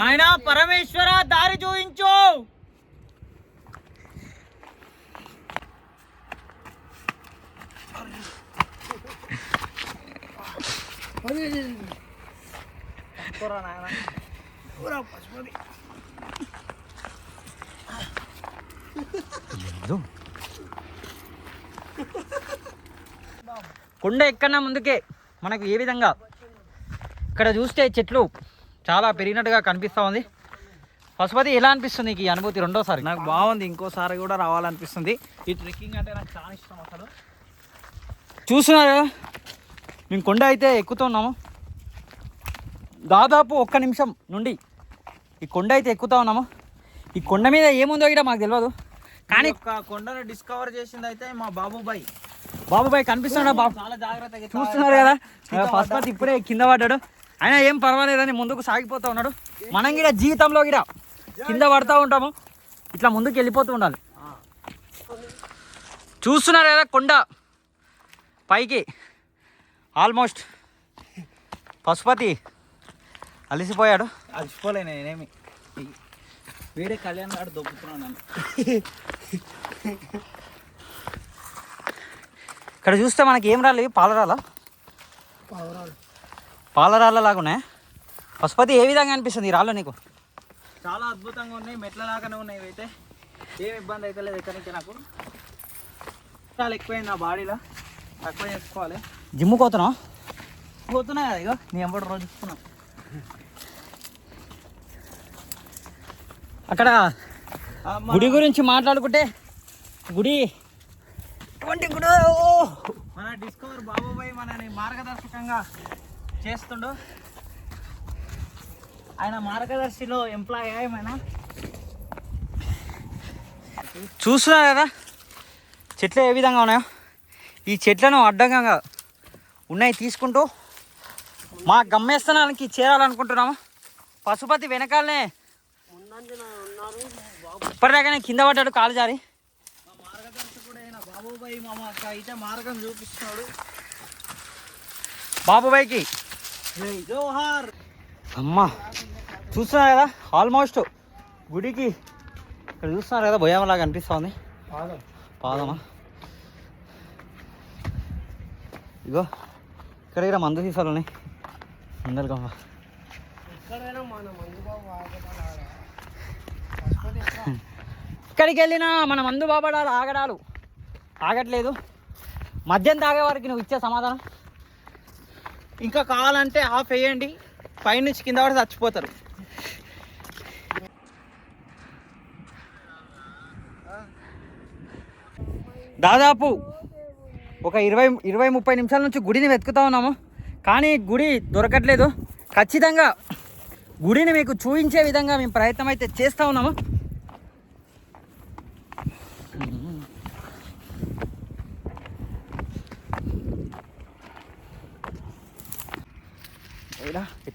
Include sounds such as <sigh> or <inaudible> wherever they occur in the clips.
ఆయన పరమేశ్వర దారి చూయించు కొండ ఎక్కన్నా ముందుకే మనకు ఏ విధంగా ఇక్కడ చూస్తే చెట్లు చాలా పెరిగినట్టుగా కనిపిస్తూ ఉంది. పశుపతి ఎలా అనిపిస్తుంది ఈ అనుభూతి రెండోసారి? నాకు బాగుంది. ఇంకోసారి కూడా రావాలనిపిస్తుంది. ఈ ట్రెక్కింగ్ అంటే నాకు చాలా ఇష్టం అసలు. చూస్తున్నారు కదా మేము కొండ అయితే ఎక్కుతున్నాము దాదాపు ఒక్క నిమిషం నుండి ఈ కొండ అయితే ఎక్కుతా ఉన్నాము. ఈ కొండ మీద ఏముందో ఇక్కడ మాకు తెలియదు కానీ కొండను డిస్కవర్ చేసింది అయితే మా బాబుబాయ్. బాబుబాయ్ కనిపిస్తున్నాడు? బాబు చాలా జాగ్రత్తగా చూస్తున్నారు కదా. పశుపతి. ఇప్పుడే కింద పడ్డాడు. అయినా ఏం పర్వాలేదని ముందుకు సాగిపోతా ఉన్నాడు. మనం కూడా జీవితంలో కూడా కింద పడతా ఉంటాము. ఇట్లా ముందుకు వెళ్ళిపోతూ ఉండాలి. చూస్తున్నారు కదా కొండ పైకి. ఆల్మోస్ట్ పశుపతి అలసిపోయాడు. అలసిపోలే నేనేమి. వేరే కళ్యాణ్ గారు దొబ్బుతున్నాను నన్ను. ఇక్కడ చూస్తే మనకి ఏం రాలి? పాలరాల పాలరాళ్ళ లాగా ఉన్నాయి పశుపతి ఏ విధంగా అనిపిస్తుంది ఈ రాళ్ళు నీకు? చాలా అద్భుతంగా ఉన్నాయి మెట్ల లాగానే ఉన్నాయి ఇవైతే. ఏం ఇబ్బంది అయితే లేదు ఎక్కడి నుంచి నాకు. చాలా ఎక్కువైంది నా బాడీలో. తక్కువ చేసుకోవాలి. జిమ్ పోతున్నావు? పోతున్నా కదా ఇగో నీ ఎంబడి రోజు చూస్తున్నా. అక్కడ గుడి గురించి మాట్లాడుకుంటే గుడి గుడి! మన డిస్కవర్ బాబుబాయ్ మనని మార్గదర్శకంగా చేస్తుండు. ఆయన మార్గదర్శిలో ఎంప్లాయ్ ఏమైనా? చూస్తున్నారు కదా? చెట్లు ఏ విధంగా ఉన్నాయో? ఈ చెట్లను అడ్డంగా ఉన్నాయి తీసుకుంటూ మా గమ్యస్థానానికి చేరాలనుకుంటున్నాము. పశుపతి వెనకాలనే ఇప్పటిదాకానే కింద పడ్డాడు కాలు జారి బాబుబాయి బాబుబాయ్ మామ అయితే మార్గం చూపిస్తున్నాడు. బాబుబాయికి అమ్మా చూస్తున్నారు కదా ఆల్మోస్ట్ గుడికి ఇక్కడ చూస్తున్నారు కదా భయంలాగా అనిపిస్తుంది. పాదమా? ఇగో ఇక్కడ ఇక్కడ మందు సీసాలు ఉన్నాయి ముందర గమ్మ ఇక్కడికి వెళ్ళినా మన మందు బాబడాలు ఆగడాలు. ఆగట్లేదు. మద్యం తాగే వారికి నువ్వు ఇచ్చే సమాధానం? ఇంకా కావాలంటే ఆఫ్ వేయండి. పైనుంచి కింద పడి చచ్చిపోతారు. దాదాపు ఒక ఇరవై ఇరవై ముప్పై నిమిషాల నుంచి గుడిని వెతుకుతా ఉన్నాము. కానీ గుడి దొరకట్లేదు. ఖచ్చితంగా గుడిని మీకు చూపించే విధంగా మేము ప్రయత్నం అయితే చేస్తూ ఉన్నాము.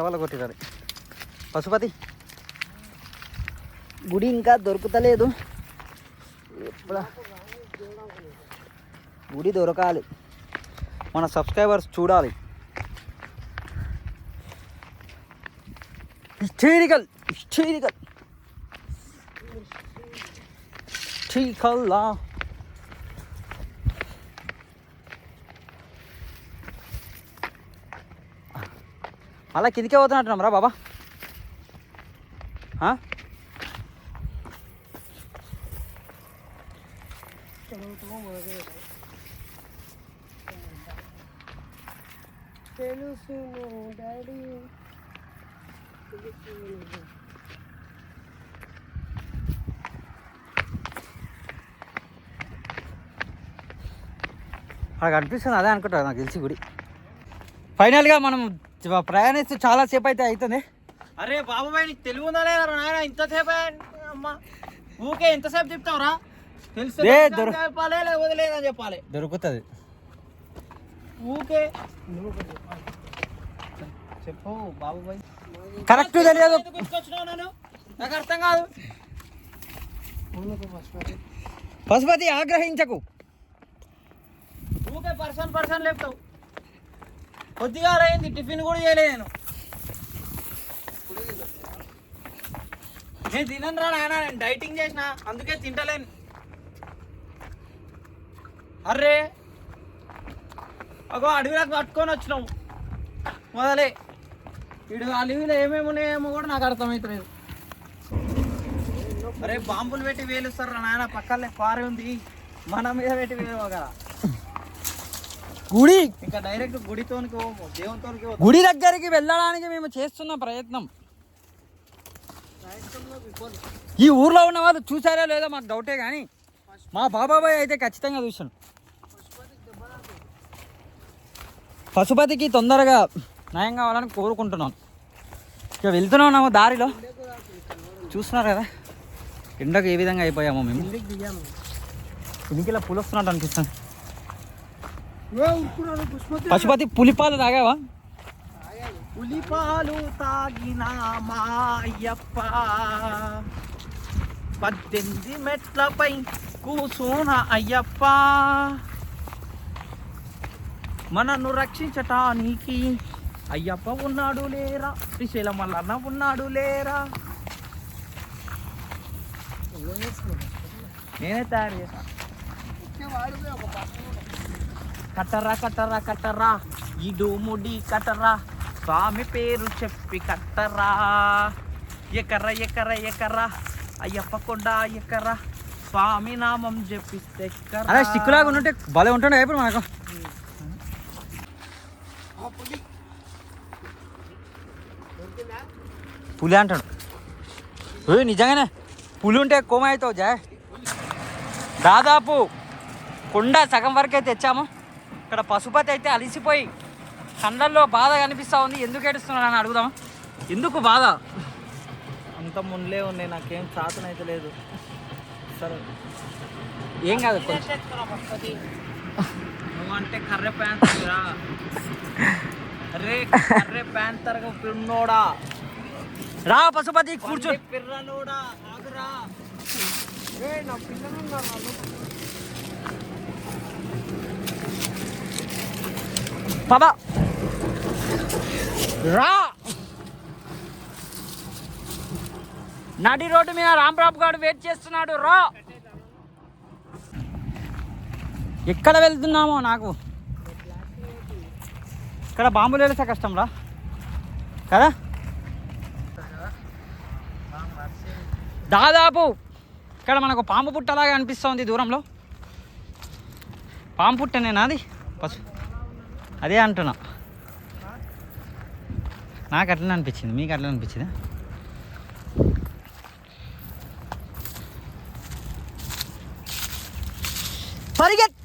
ఇలా వల్ల పశుపతి గుడి ఇంకా దొరుకుతలేదు. ఎప్పుడా? గుడి దొరకాలి. మన సబ్స్క్రైబర్స్ చూడాలి. హిస్టేరికల్ హిస్టేరికల్. హిస్టేరికల్లా అలా కిందికే పోతున్నట్టున్నాం రా బాబా. ఆ? అక్కడ కనిపిస్తుంది అదే అనుకుంటా నాకు తెలిసి గుడి. ఫైనల్గా మనం ప్రయాణిస్తూ చాలా సేపు అయితే అవుతుంది అరే బాబుబాయ్ నీకు తెలివి ఉందా లేదా నాయన? ఇంతసేపు అమ్మా. ఊకే ఎంతసేపు చెప్తావురా? తెలుసు చెప్పాలి లేకపోతే లేదని చెప్పాలి? దొరుకుతుంది. ఊకే చెప్పు బాబుబాయ్. కరెక్ట్ తెలియదు. నాకు అర్థం కాదు. పశుపతి ఆగ్రహించకు. ఊకే పర్సన్ పర్సన్ లేపుతావు. కొద్దిగా అయింది టిఫిన్ కూడా చేయలేదు నేను. నేను తినను రా నాయన నేను డైటింగ్ చేసిన అందుకే తింటలేను. అర్రే అగో అడవిలోకి పట్టుకొని వచ్చినాము మొదలే. ఇడు అడవిలో ఏమేమి ఉన్నాయేమో కూడా నాకు అర్థమవుతలేదు అరే బాంబులు పెట్టి వేలుస్తారు రా నాయన? పక్కనే పారే ఉంది. మన మీద పెట్టి వేలు కదా? గుడి ఇంకా డైరెక్ట్ పోతాం. గుడి దగ్గరికి వెళ్ళడానికి మేము చేస్తున్న ప్రయత్నం. ఈ ఊర్లో ఉన్న వాళ్ళు చూసారో లేదో మాకు డౌటే కానీ మా బాబాబాయ్ అయితే ఖచ్చితంగా చూసాను పశుపతికి తొందరగా న్యాయం కావాలని కోరుకుంటున్నాను ఇక వెళ్తున్నాము దారిలో. చూస్తున్నారు కదా ఎండకు ఏ విధంగా అయిపోయామో మేము. ఇంటికి పులి వస్తున్నట్టు అనిపిస్తుంది. పశుపతి పులిపాలు తాగావా? పులిపాలు తాగిన మా అయ్యప్ప. పద్దెనిమిది మెట్లపై కూసున అయ్యప్ప. మనను రక్షించటానికి అయ్యప్ప ఉన్నాడు లేరా? శ్రీశైలం మల్లన్న ఉన్నాడు లేరా? నేనే తయారు చేశాను కట్టరా కట్టరా కట్టరా ఈ ముడి కట్టరా స్వామి పేరు చెప్పి కట్టరా ఎకర ఎకర ఎకర. అయ్యప్ప కొండ ఎకర. స్వామి నామం చెప్పిస్తే అదే స్టిక్ లాగా ఉంటే భలే ఉంటుండే ఇప్పుడు మనకు. పులి అంటాడు. ఓయ్ నిజంగానే పులి ఉంటే కోమ అవుతావు జయ. దాదాపు కొండ సగం వరకే తెచ్చాము. ఇక్కడ పశుపతి అయితే అలిసిపోయి కళ్ళల్లో బాధ కనిపిస్తూ ఉంది. ఎందుకు ఏడుస్తున్నాడు అని అడుగుదాం. ఎందుకు బాధ? అంత ముందులే ఉన్నాయి. నాకేం చాతనైతే లేదు. సరే. ఏం కాదు అంటే కర్రె ప్యాంతర్ రా అరే కర్రె ప్యాంతర్ పిన్నోడా రా పశుపతి కూర్చో. పిర్రనోడా? ఆగురా. నా పిల్లలు పద. రా. నడి రోడ్డు మీద రాంబాబు గారు వెయిట్ చేస్తున్నాడు రా. ఎక్కడ వెళ్తున్నామో నాకు? ఇక్కడ బాంబులు వెళ్తే కష్టం రా. కదా? దాదాపు ఇక్కడ మనకు పాము పుట్టలాగా అనిపిస్తుంది దూరంలో. పాము పుట్టనేనా అది? పసు అదే అంటున్నా. నాకు అట్లనే అనిపించింది. మీకు అట్లా అనిపించింది? పరిగెత్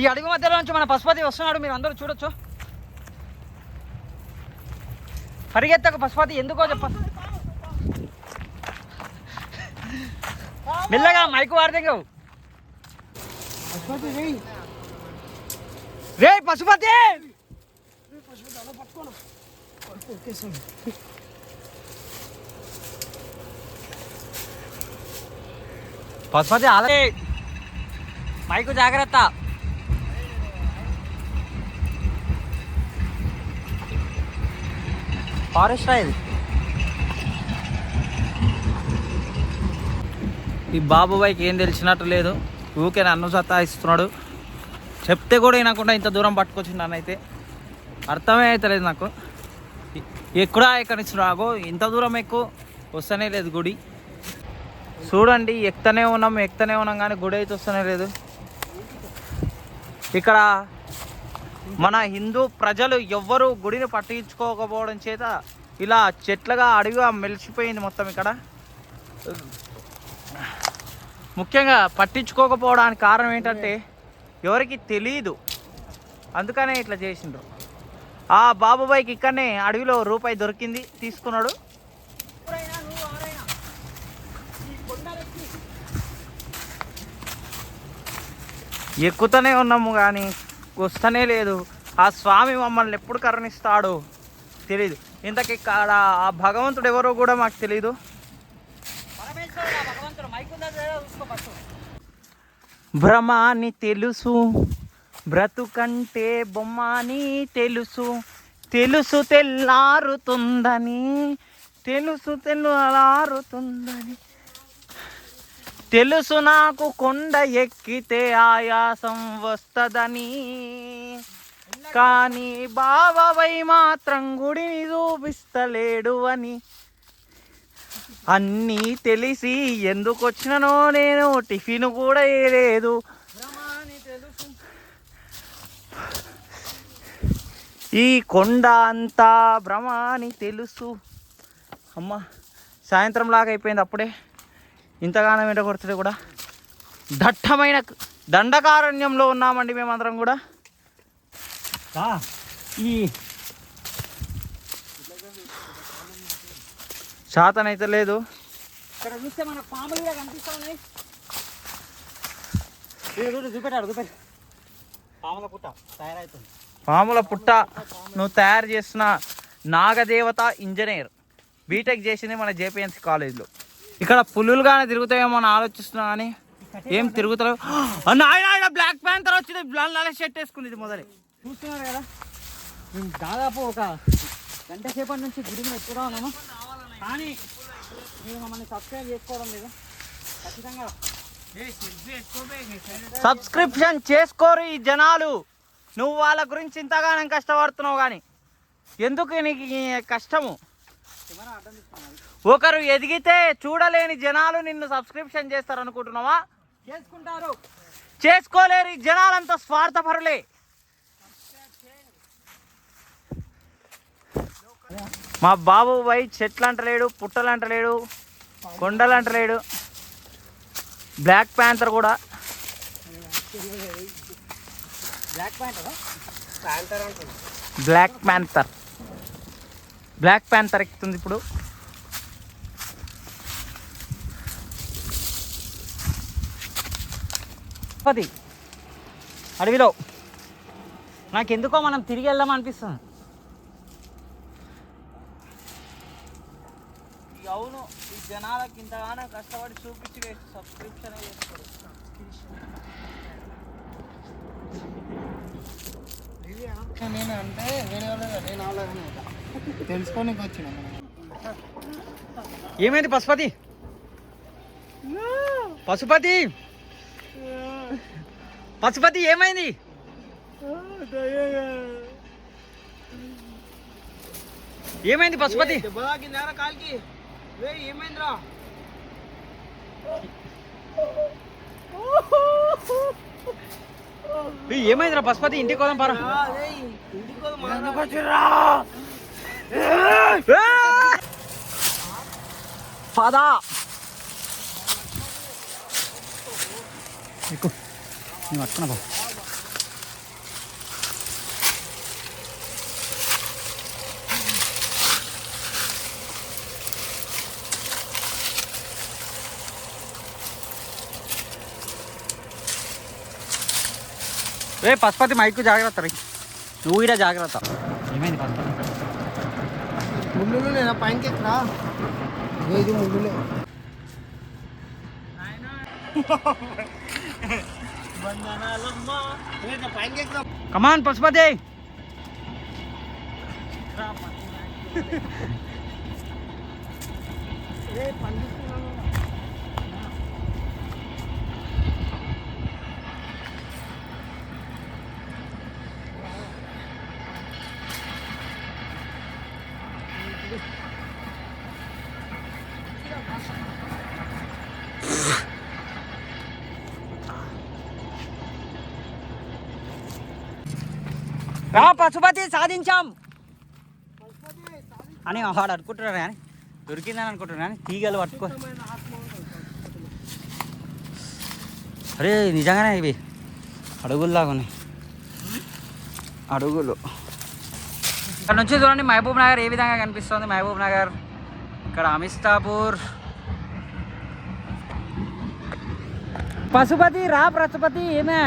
ఈ అడుగు మధ్యలో నుంచి మన పశుపతి వస్తున్నాడు. మీరు అందరూ చూడొచ్చు. పరిగెత్తకు పశుపతి ఎందుకో చెప్ప మెల్లగా మైకు వాడదగ్గవు రే పశుపతి! పశుపతి అదే మైకు జాగ్రత్త. ఫారెస్ట్ ఇది. ఈ బాబు బాబుబాయికి ఏం తెలిసినట్టు లేదు. ఊకే నన్ను సత్తాయిస్తున్నాడు చెప్తే కూడా వినకుండా ఇంత దూరం పట్టుకొచ్చిండు నన్నైతే అర్థమే అవుతలేదు నాకు. ఎక్కడా రాగో ఇంత దూరం ఎక్కువ వస్తూనే లేదు గుడి. చూడండి ఎక్కుతనే ఉన్నాం ఎక్కుతనే ఉన్నాం కానీ గుడి అయితే వస్తూనే లేదు. ఇక్కడ మన హిందూ ప్రజలు ఎవ్వరు గుడిని పట్టించుకోకపోవడం చేత ఇలా చెట్లుగా అడవిగా మెలిసిపోయింది మొత్తం ఇక్కడ. ముఖ్యంగా పట్టించుకోకపోవడానికి కారణం ఏంటంటే ఎవరికి తెలియదు అందుకనే ఇట్లా చేసిండ్రు. ఆ బాబుబాయికి ఇక్కడనే అడవిలో రూపాయి దొరికింది తీసుకున్నాడు. ఎక్కుతూనే ఉన్నాము కానీ వస్తూనే లేదు. ఆ స్వామి మమ్మల్ని ఎప్పుడు కరుణిస్తాడో తెలీదు. ఇంతకి ఇక్కడ ఆ భగవంతుడు ఎవరో కూడా మాకు తెలీదు పరమేశ్వరుడు ఆ భగవంతుడు మైకు ఉందా లేదా చూసుకో ఫస్ట్ భ్రమ అని తెలుసు బ్రతుకంటే బొమ్మ అని తెలుసు. తెలుసు తెల్లారుతుందని తెలుసు తెల్లారుతుందని. తెలుసు నాకు కొండ ఎక్కితే ఆయాసం వస్తుందని. కానీ బావవై మాత్రం గుడిని చూపిస్తలేడు అని. అన్నీ తెలిసి ఎందుకు వచ్చిననో నేను టిఫిన్ కూడా వేయలేదు. ఈ కొండ అంతా భ్రమ అని తెలుసు. అమ్మ సాయంత్రం లాగా అయిపోయింది అప్పుడే. ఇంతగానం ఎండ కొడుతుంది కూడా. దట్టమైన దండకారణ్యంలో ఉన్నామండి మేమందరం కూడా. ఈ ఈ శాతనైతే లేదు. ఇక్కడ చూస్తే మన పాములు కూడా కనిపిస్తా ఉన్నాయి చూపెట్టాడు చూపెట్టు. పాముల పుట్ట తయారవుతుంది. పాముల పుట్ట నువ్వు తయారు చేసిన నాగదేవత ఇంజనీర్. బీటెక్ చేసింది మన జేపీఎన్సీ కాలేజ్లో. ఇక్కడ పులులుగానే తిరుగుతాయేమో అని ఆలోచిస్తున్నా కానీ ఏం <gasps> అన్న ఆయన ఆయన బ్లాక్ ప్యాంతర్ వచ్చింది. నల్ల షర్ట్ వేసుకుంది ఇది మొదలే. చూస్తున్నారు కదా. మేము దాదాపు ఒక గంట సేపటి నుంచి గుడి మీద ఎక్కువ ఉన్నాము కానీ మీరు మమ్మల్ని సబ్స్క్రైబ్ చేసుకోవడం లేదు. ఖచ్చితంగా సబ్స్క్రిప్షన్ చేసుకోరు ఈ జనాలు. నువ్వు వాళ్ళ గురించి ఇంతగానం కష్టపడుతున్నావు కానీ. ఎందుకు నీకు కష్టము? ఒకరు ఎదిగితే చూడలేని జనాలు నిన్ను సబ్స్క్రిప్షన్ చేస్తారు అనుకుంటున్నావా చేసుకుంటారు. చేసుకోలేరు ఈ జనాలంతా స్వార్థపరులే. మా బాబు బై చెట్లు అంటలేడు పుట్టలు అంటలేడు కొండలు అంటలేడు బ్లాక్ ప్యాంతర్ కూడా బ్లాక్ ప్యాంతర్ బ్లాక్ ప్యాంతర్ ఎక్కుతుంది ఇప్పుడు. పది. అడవిలో. నాకెందుకో మనం తిరిగి వెళ్దాం అనిపిస్తుంది. అవును ఈ జనాలకు ఇంతగానో కష్టపడి చూపించి సబ్స్క్రిప్షన్ చేసుకోరు నేను అంటే వాళ్ళు నేను అవలేదని తెలుసుకోనికి వచ్చిన ఏమైంది పశుపతి? పశుపతి? పశుపతి ఏమైంది? ఏమైంది పశుపతి? కాలికి? ఏమైందిరా? ఏయ్, ఏమైందిరా పశుపతి ఇంటికి కోదాం పారా. పదా ఎక్కు నేను పట్టుకున్నా బా రే పశుపతి మైకు జాగ్రత్త రే. నువ్వు కూడా జాగ్రత్త. ఏమైంది పశుపతి ముళ్ళు నేను పైనకి ఎక్కరా? ఇది ముళ్ళులే? పైనకి ఎక్కరా కమాన్ పశుపతి రా పశుపతి సాధించాం. అని వాడు అనుకుంటున్నారు కానీ దొరికిందని అనుకుంటున్నారు కానీ తీగలు పట్టుకో. అరే నిజంగానే ఇవి అడుగుల్లాగా ఉన్నాయి. అడుగులు. ఇక్కడ నుంచి చూడండి మహబూబ్ నగర్ ఏ విధంగా కనిపిస్తుంది. మహబూబ్ నగర్ ఇక్కడ అమిస్తాపూర్. పశుపతి రా ప్రశుపతి ఏమే?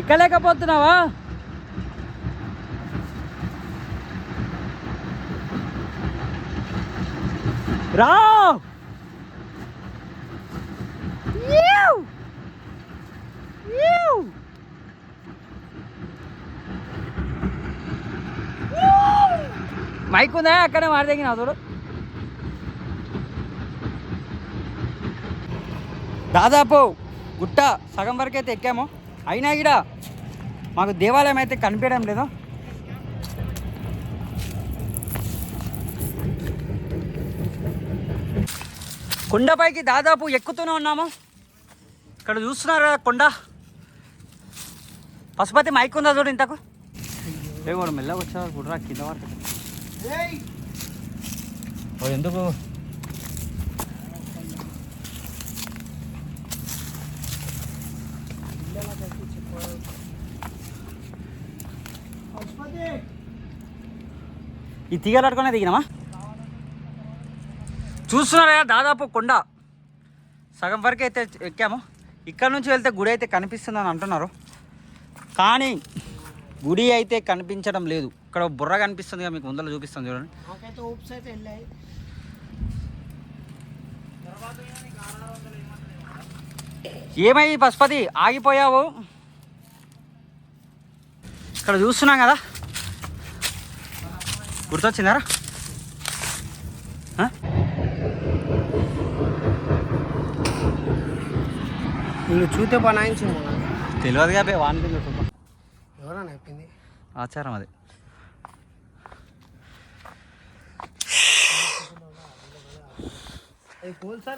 ఎక్కలేకపోతున్నావా రా! మైక్ ఉందా అక్కడే మారదగిన చూడు. దాదాపు గుట్ట సగం వరకు అయితే ఎక్కాము. అయినా కూడా మాకు దేవాలయం అయితే కనిపించడం లేదు. కొండపైకి దాదాపు ఎక్కుతూనే ఉన్నాము. ఇక్కడ చూస్తున్నారు కదా కొండ? పశుపతి మైక్ ఉందా చూడు ఇంతకు? ఏ కూడా మెల్లగా వచ్చారు కుట్రా కింద వరకు ఎందుకు ఈ తీగలు పట్టుకునే దిగినామా? చూస్తున్నారా దాదాపు కొండ. సగం వరకు అయితే ఎక్కాము. ఇక్కడ నుంచి వెళ్తే గుడి అయితే కనిపిస్తుందని అంటున్నారు. కానీ గుడి అయితే కనిపించడం లేదు. ఇక్కడ బుర్ర కనిపిస్తుంది మీకు ముందర చూపిస్తాను చూడండి. ఏమై పశుపతి ఆగిపోయావు. ఇక్కడ చూస్తున్నాం కదా. గుర్తొచ్చిందారా? నేను చూతే బనాయించింది తెలియదుగా బే వానికి ఎవరన్నా చెప్పింది ఆచారం అది.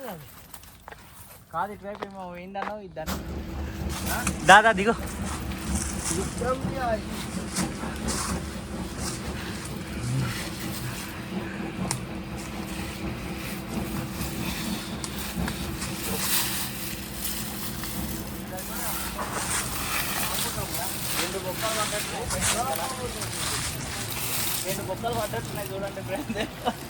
కాదు. కాదు ఇటువైపు ఏమో ఇద్దరు దాదా దిగు. రెండు బొక్కలు పట్టేస్తున్నాయి చూడండి ఫ్రెండ్స్